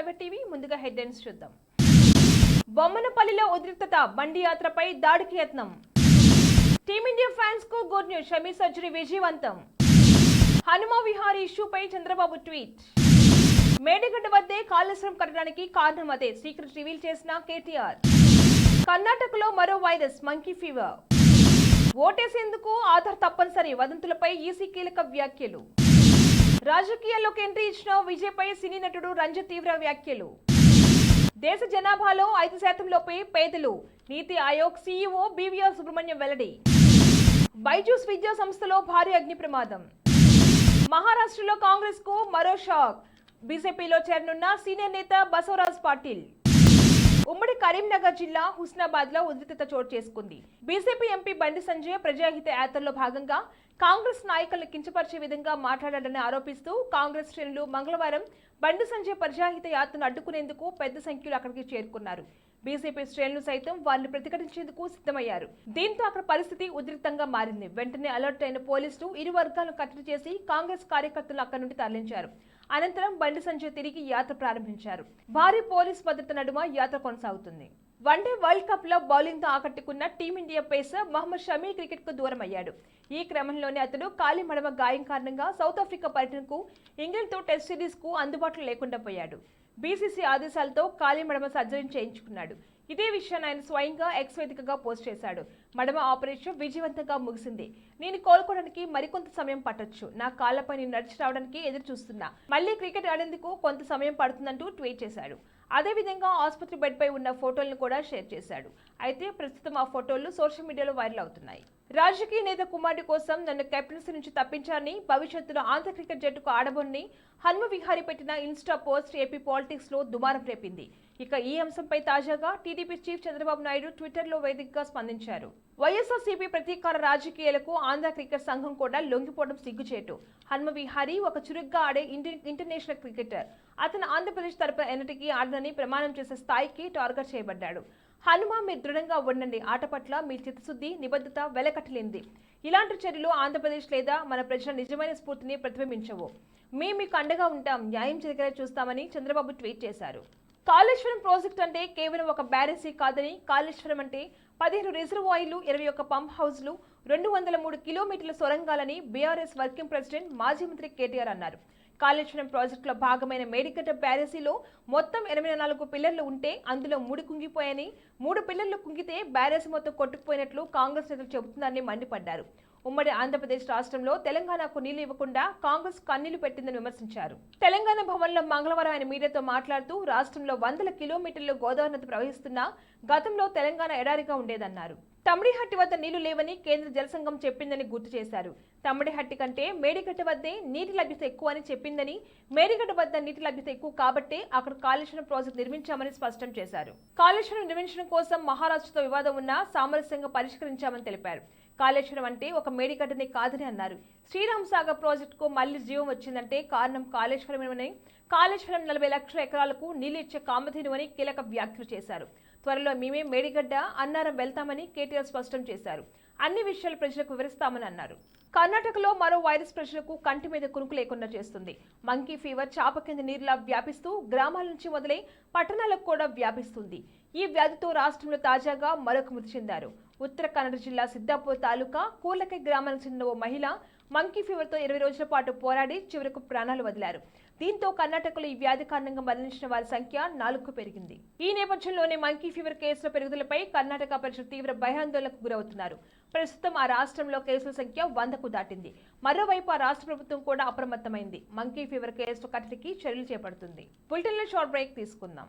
Fibre TV ముందుగా headlines చూద్దాం. బొమ్మనపల్లిలో ఉద్రిక్తత బండి యాత్రపై దాడికి యత్నం. టీమిండియా ఫ్యాన్స్కు గుడ్ న్యూస్ షమీ సర్జరీ విజయవంతం. హనుమ విహారీ ఇష్యూపై చంద్రబాబు ట్వీట్. మేడిగడ్డ వద్దే కాళేశ్వరం కట్టడానికి కారణం అదే సీక్రెట్ రివీల్ చేసిన కేటీఆర్. కర్ణాటకలో మరో వైరస్ మంకీ ఫీవర్. ఓటేసేందుకు ఆధార్ తప్పనిసరి వదంతులపై ఈసీ కీలక వ్యాఖ్యలు. రాజకీయాల్లోకి ఎంట్రీ ఇచ్చిన విజయ్పై సినీ నటుడు రంజిత్ తీవ్ర వ్యాఖ్యలు. దేశ జనాభాలో ఐదు శాతం లోపే పేదలు. నీతి ఆయోగ్ సీఈఓ బీవీఆర్ సుబ్రహ్మణ్యం వెల్లడి. బైజూస్ విద్యా సంస్థలో భారీ అగ్ని ప్రమాదం. మహారాష్ట్రలో కాంగ్రెస్కు మరో షాక్. బీజేపీలో చేరనున్న సీనియర్ నేత బసవరాజ్ పాటిల్. ఉమ్మడి కరీంనగర్ జిల్లా హుస్నాబాద్లో ఉద్రిక్తత చోటు చేసుకుంది. బీజేపీ ఎంపీ బండి సంజయ్ ప్రజాహిత యాత్రలో భాగంగా కాంగ్రెస్ నాయకులను కించపరిచే విధంగా మాట్లాడాడని ఆరోపిస్తూ కాంగ్రెస్ శ్రేణులు మంగళవారం బండి సంజయ్ ప్రజాహిత యాత్రను అడ్డుకునేందుకు పెద్ద సంఖ్యలో అక్కడికి చేరుకున్నారు. బీజేపీ శ్రేణులు సైతం వారిని ప్రతిఘటించేందుకు సిద్ధమయ్యారు. దీంతో అక్కడ పరిస్థితి ఉద్రిక్తంగా మారింది. వెంటనే అలర్ట్ అయిన పోలీసులు ఇరు వర్గాలను కట్టడి చేసి కాంగ్రెస్ కార్యకర్తలు అక్కడి నుండి తరలించారు. అనంతరం బండి సంజయ్ తిరిగి యాత్ర ప్రారంభించారు. భారీ పోలీస్ భద్రత నడుమ యాత్ర కొనసాగుతుంది. వన్డే వరల్డ్ కప్లో బౌలింగ్తో ఆకట్టుకున్న టీమిండియా పేసర్ మహమ్మద్ షమీ క్రికెట్కు దూరం అయ్యాడు ఈ క్రమంలోనే అతడు కాలి మడమ గాయం కారణంగా సౌత్ ఆఫ్రికా పర్యటనకు ఇంగ్లాండ్తో టెస్ట్ సిరీస్కు అందుబాటులో లేకుండా పోయాడు. బీసీసీ ఆదేశాలతో కాలి మడమ సర్జరీ చేయించుకున్నాడు. ఇదే విషయాన్ని ఆయన స్వయంగా ఎక్స్ వేదికగా పోస్ట్ చేశాడు. మడమ ఆపరేషన్ విజయవంతంగా ముగిసింది. నేను కోలుకోవడానికి మరికొంత సమయం పట్టొచ్చు. నా కాళ్ళపై నేను నడిచి రావడానికి ఎదురు చూస్తున్నా. మళ్ళీ క్రికెట్ ఆడేందుకు కొంత సమయం పడుతుందంటూ ట్వీట్ చేశాడు. అదేవిధంగా ఆసుపత్రి బెడ్పై ఉన్న ఫోటోలను కూడా షేర్ చేశాడు. అయితే ప్రస్తుతం ఆ ఫోటోలు సోషల్ మీడియాలో వైరల్ అవుతున్నాయి. రాజకీయ నేత కుమారుడి కోసం నన్ను కెప్టెన్సీ నుంచి తప్పించారని భవిష్యత్తులో ఆంధ్ర క్రికెట్ జట్టుకు ఆడబోనని హనుమ విహారీ పెట్టిన ఇన్స్టా పోస్ట్ ఏపీ పాలిటిక్స్లో దుమారం రేపింది. ఇక ఈ అంశంపై తాజాగా టీడీపీ చీఫ్ చంద్రబాబు నాయుడు ట్విట్టర్లో వేదికగా స్పందించారు. వైఎస్ఆర్సీపీ ప్రతీకార రాజకీయాలకు ఆంధ్ర క్రికెట్ సంఘం కూడా లొంగిపోవడం సిగ్గుచేటు. హనుమవిహారి ఒక చురుగ్గా ఆడే ఇంటి- ఇంటర్నేషనల్ క్రికెటర్. అతను ఆంధ్రప్రదేశ్ తరపున ఎన్నటికీ ఆడనని ప్రమాణం చేసే స్థాయికి టార్గెట్ చేయబడ్డాడు. హనుమ మీరు దృఢంగా ఉండండి. ఆట పట్ల మీ చిత్తశుద్ధి నిబద్ధత వెలకట్టలేంది ఇలాంటి చర్యలు ఆంధ్రప్రదేశ్ లేదా మన ప్రజల నిజమైన స్ఫూర్తిని ప్రతిబింబించవు. మేము మీకు అండగా ఉంటాం. న్యాయం జరిగేలా చూస్తామని చంద్రబాబు ట్వీట్ చేశారు. కాళేశ్వరం ప్రాజెక్ట్ అంటే కేవలం ఒక బ్యారేజీ కాదని కాళేశ్వరం అంటే పదిహేను రిజర్వాయర్లు ఇరవై ఒక్క పంప్ హౌస్లు రెండు వందల మూడు కిలోమీటర్ల సొరంగాలని బీఆర్ఎస్ వర్కింగ్ ప్రెసిడెంట్ మాజీ మంత్రి కేటీఆర్ అన్నారు. కాళేశ్వరం ప్రాజెక్టులో భాగమైన మేడికట్ట బ్యారేజీలో మొత్తం ఎనభై నాలుగు పిల్లర్లు ఉంటే అందులో మూడు కుంగిపోయాయని మూడు పిల్లర్లు కుంగితే బ్యారేజీ మొత్తం కొట్టుకుపోయినట్లు కాంగ్రెస్ నేతలు చెబుతున్నారని మండిపడ్డారు. ఉమ్మడి ఆంధ్రప్రదేశ్ రాష్ట్రంలో తెలంగాణకు నీళ్ళు ఇవ్వకుండా కాంగ్రెస్ కన్నీళ్ళు పెట్టిందని విమర్శించారు. తెలంగాణ భవన్లో మంగళవారం ఆయన మీడియాతో మాట్లాడుతూ రాష్ట్రంలో వందల కిలోమీటర్లు గోదావరి నది ప్రవహిస్తున్నా గతంలో తెలంగాణ ఎడారిగా ఉండేదన్నారు. తమిడిహట్టి వద్ద నీళ్ళు లేవని కేంద్ర జలసంఘం చెప్పిందని గుర్తు చేశారు. తమిడిహట్టి కంటే మేడిగడ్డ వద్దే నీటి లభ్యత ఎక్కువ అని చెప్పిందని మేడిగడ్డ వద్ద నీటి లభ్యత ఎక్కువ కాబట్టే అక్కడ కాళేశ్వరం ప్రాజెక్టు నిర్మించామని స్పష్టం చేశారు. కాళేశ్వరం నిర్మించడం కోసం మహారాష్ట్రతో వివాదం ఉన్నా సామరస్యంగా పరిష్కరించామని తెలిపారు. కాళేశ్వరం అంటే ఒక మేడిగడ్డనే కాదని అన్నారు. శ్రీరామ్ సాగర్ ప్రాజెక్టుకు మళ్ళీ జీవం వచ్చిందంటే కారణం కాళేశ్వరమేనని కాళేశ్వరం నలభై లక్షల ఎకరాలకు నీళ్ళు ఇచ్చే కామధేను అని కీలక వ్యాఖ్యలు చేశారు. త్వరలో మేమే మేడిగడ్డ అన్నారం వెళ్తామని కేటీఆర్ స్పష్టం చేశారు. అన్ని విషయాలు ప్రజలకు వివరిస్తామని అన్నారు. కర్ణాటకలో మరో వైరస్ ప్రజలకు కంటి మీద కునుకు లేకుండా చేస్తుంది. మంకీ ఫీవర్ చాప కింద నీరులా వ్యాపిస్తూ గ్రామాల నుంచి మొదలై పట్టణాలకు కూడా వ్యాపిస్తుంది. ఈ వ్యాధితో రాష్ట్రంలో తాజాగా మరొక మృతి చెందారు. ఉత్తర కన్నడ జిల్లా సిద్దాపూర్ తాలూకా కూలకై గ్రామానికి చెందిన ఓ మహిళ మంకీ ఫీవర్తో ఇరవై రోజుల పాటు పోరాడి చివరకు ప్రాణాలు వదిలారు. దీంతో కర్ణాటకలో ఈ వ్యాధి కారణంగా మరణించిన వారి సంఖ్య నాలుగు పెరిగింది. ఈ నేపథ్యంలోనే మంకీ ఫీవర్ కేసుల పెరుగుదలపై కర్ణాటక ప్రజలు తీవ్ర భయాందోళనకు గురవుతున్నారు. ప్రస్తుతం ఆ రాష్ట్రంలో కేసుల సంఖ్య వందకు దాటింది. మరోవైపు ఆ రాష్ట్ర ప్రభుత్వం కూడా అప్రమత్తమైంది. మంకీ ఫీవర్ కేసుల కట్టడికి చర్యలు చేపడుతుంది. బులెటిన్లో షార్ట్ బ్రేక్ తీసుకుందాం.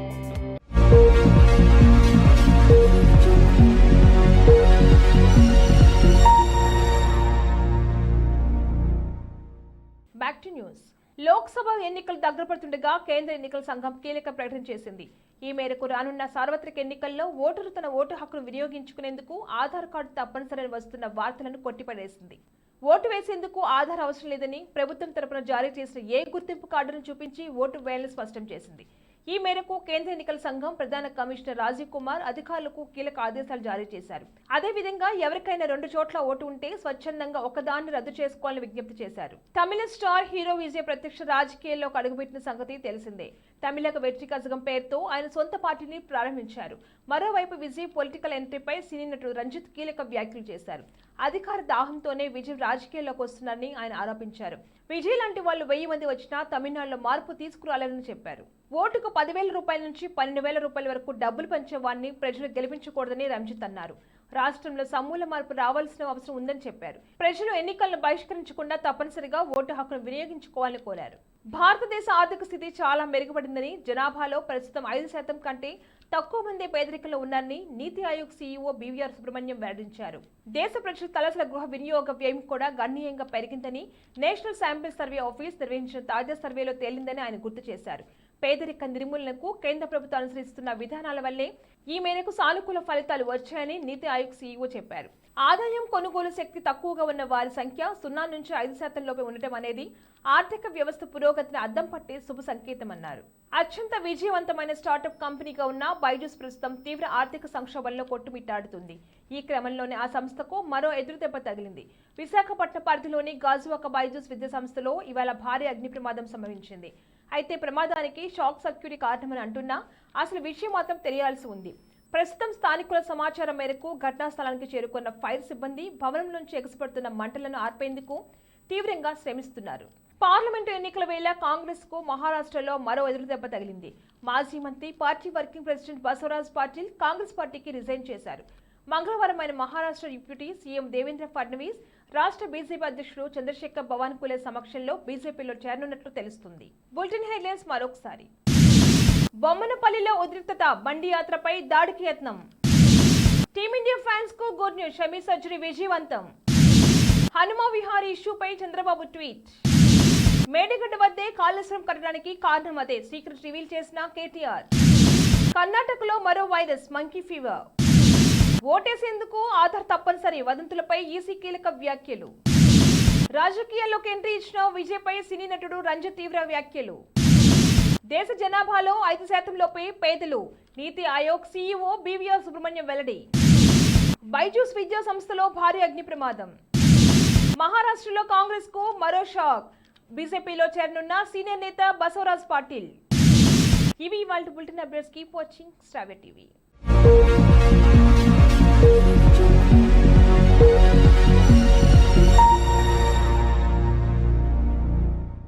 లోక్సభ ఎన్నికలు దగ్గర పడుతుండగా కేంద్ర ఎన్నికల సంఘం కీలక ప్రకటన చేసింది. ఈ మేరకు రానున్న సార్వత్రిక ఎన్నికల్లో ఓటరు తన ఓటు హక్కును వినియోగించుకునేందుకు ఆధార్ కార్డు తప్పనిసరి వస్తున్న వార్తలను కొట్టిపడేసింది. ఓటు వేసేందుకు ఆధార్ అవసరం లేదని ప్రభుత్వం తరపున జారీ చేసిన ఏ గుర్తింపు కార్డును చూపించి ఓటు వేయాలని స్పష్టం చేసింది. ఈ మేరకు కేంద్ర ఎన్నికల సంఘం ప్రధాన కమిషనర్ రాజీవ్ కుమార్ అధికారులకు కీలక ఆదేశాలు జారీ చేశారు. అదేవిధంగా ఎవరికైనా రెండు చోట్ల ఓటు ఉంటే స్వచ్ఛందంగా ఒకదాన్ని రద్దు చేసుకోవాలని విజ్ఞప్తి చేశారు. తమిళ స్టార్ హీరో విజయ్ ప్రత్యక్ష రాజకీయాల్లోకి అడుగుపెట్టిన సంగతి తెలిసిందే. తమిళక వెற்றி కజగం పేరుతో ఆయన సొంత పార్టీని ప్రారంభించారు. మరోవైపు విజయ్ పొలిటికల్ ఎంట్రీపై సినీ నటుడు రంజిత్ కీలక వ్యాఖ్యలు చేశారు. అధికార దాహంతోనే విజయ్ రాజకీయాల్లోకి వస్తున్నారని ఆయన ఆరోపించారు. విజయ్ లాంటి వాళ్ళు వెయ్యి మంది వచ్చినా తమిళనాడులో మార్పు తీసుకురాలేదని చెప్పారు. ఓటుకు పదివేల రూపాయల నుంచి పన్నెండు వేల రూపాయల వరకు డబ్బులు పంచే వారిని ప్రజలు గెలిపించకూడదని రంజిత్ అన్నారు. రాష్ట్రంలో సమూల మార్పు రావాల్సిన అవసరం ఉందని చెప్పారు. ప్రజలు ఎన్నికలను బహిష్కరించకుండా తప్పనిసరిగా ఓటు హక్కును వినియోగించుకోవాలని కోరారు. భారతదేశ ఆర్థిక స్థితి చాలా మెరుగుపడిందని జనాభాలో ప్రస్తుతం ఐదు శాతం కంటే తక్కువ మంది పేదరికంలో ఉన్నారని నీతి ఆయోగ్ సీఈఓ బీవీఆర్ సుబ్రహ్మణ్యం వెల్లడించారు. దేశ ప్రజల తలసల గృహ వినియోగ వ్యయం కూడా గణనీయంగా పెరిగిందని నేషనల్ శాంపిల్ సర్వే ఆఫీస్ నిర్వహించిన తాజా సర్వేలో తేలిందని ఆయన గుర్తు చేశారు. పేదరిక నిర్మూలనకు కేంద్ర ప్రభుత్వం అనుసరిస్తున్న విధానాల వల్లే ఈ మేరకు సానుకూల ఫలితాలు వచ్చాయని నీతి ఆయోగ్ సీఈఓ చెప్పారు. ఆదాయం కొనుగోలు శక్తి తక్కువగా ఉన్న వారి సంఖ్య సున్నా నుంచి ఐదు శాతం లోపే ఉండటం అనేది ఆర్థిక వ్యవస్థ పురోగతిని అద్దం పట్టే శుభ సంకేతమన్నారు. అత్యంత విజయవంతమైన స్టార్టప్ కంపెనీగా ఉన్న బైజూస్ ప్రస్తుతం తీవ్ర ఆర్థిక సంక్షోభంలో కొట్టుమిట్టాడుతుంది. ఈ క్రమంలోనే ఆ సంస్థకు మరో ఎదురుదెబ్బ తగిలింది. విశాఖపట్నం పరిధిలోని గాజువాక బైజూస్ విద్యా సంస్థలో ఇవాళ భారీ అగ్ని ప్రమాదం సంభవించింది. అయితే ప్రమాదానికి షాక్ సర్క్యూట్ కారణమని అంటున్నా అసలు విషయం మాత్రం తెలియాల్సి ఉంది. ప్రస్తుతం స్థానికుల సమాచారం మేరకు ఘటనా స్థలానికి చేరుకున్న ఫైర్ సిబ్బంది భవనం నుంచి ఎగసిపడుతున్న మంటలను ఆర్పేందుకు తీవ్రంగా శ్రమిస్తున్నారు. పార్లమెంటు ఎన్నికల వేళ కాంగ్రెస్కు మహారాష్ట్రలో మరో ఎదురుదెబ్బ తగిలింది. మాజీ మంత్రి party working president Basavaraj Patil Congress పార్టీకి రిజైన్ చేశారు. మంగళవారం ఆయన మహారాష్ట్ర డిప్యూటీ సీఎం దేవేంద్ర ఫడ్నవీస్ రాష్ట్ర బీజేపీ అధ్యక్షుడు చంద్రశేఖర్ భవాన్కులే సమక్షంలో బీజేపీలో చేరనున్నట్లు తెలుస్తుంది. బులెటిన్ హెడ్లైన్స్ మరొకసారి. బొమ్మనపల్లిలో ఉద్రిక్తత బండి యాత్రపై దాడికి యత్నం. టీమిండియా ఫ్యాన్స్కు గుడ్ న్యూస్. షమీ సర్జరీ విజయవంతం. హనుమ విహారీ ఇష్యూపై చంద్రబాబు ట్వీట్. మేడిగడ్డ వద్దే కాళేశ్వరం కట్టడానికి కారణం అదే సీక్రెట్ రివీల్ చేసిన కేటీఆర్. కర్ణాటకలో మరో వైరస్ మంకీ ఫీవర్. ఓటేసేందుకు ఆధార్ తప్పనిసరి వదంతులపై ఈసీ కీలక వ్యాఖ్యలు. రాజకీయాల్లోకి ఎంట్రీ ఇచ్చిన విజయ్పై సినీ నటుడు రంజిత్ తీవ్ర వ్యాఖ్యలు. దేశ జనాభాలో ఐదు శాతం లోపే పేదలు. నీతి ఆయోగ్ సీఈఓ బీవీఆర్ సుబ్రహ్మణ్యం వెల్లడి. బైజూస్ విద్యా సంస్థలో భారీ అగ్ని ప్రమాదం. మహారాష్ట్రలో కాంగ్రెస్కు మరో షాక్. బీజేపీలో చేరనున్న సీనియర్ నేత బసవరాజ్ పాటిల్. ఇవి ఇవాళ బులెటిన్ అప్డేట్స్ కీప్ వాచింగ్ స్టావే టీవీ.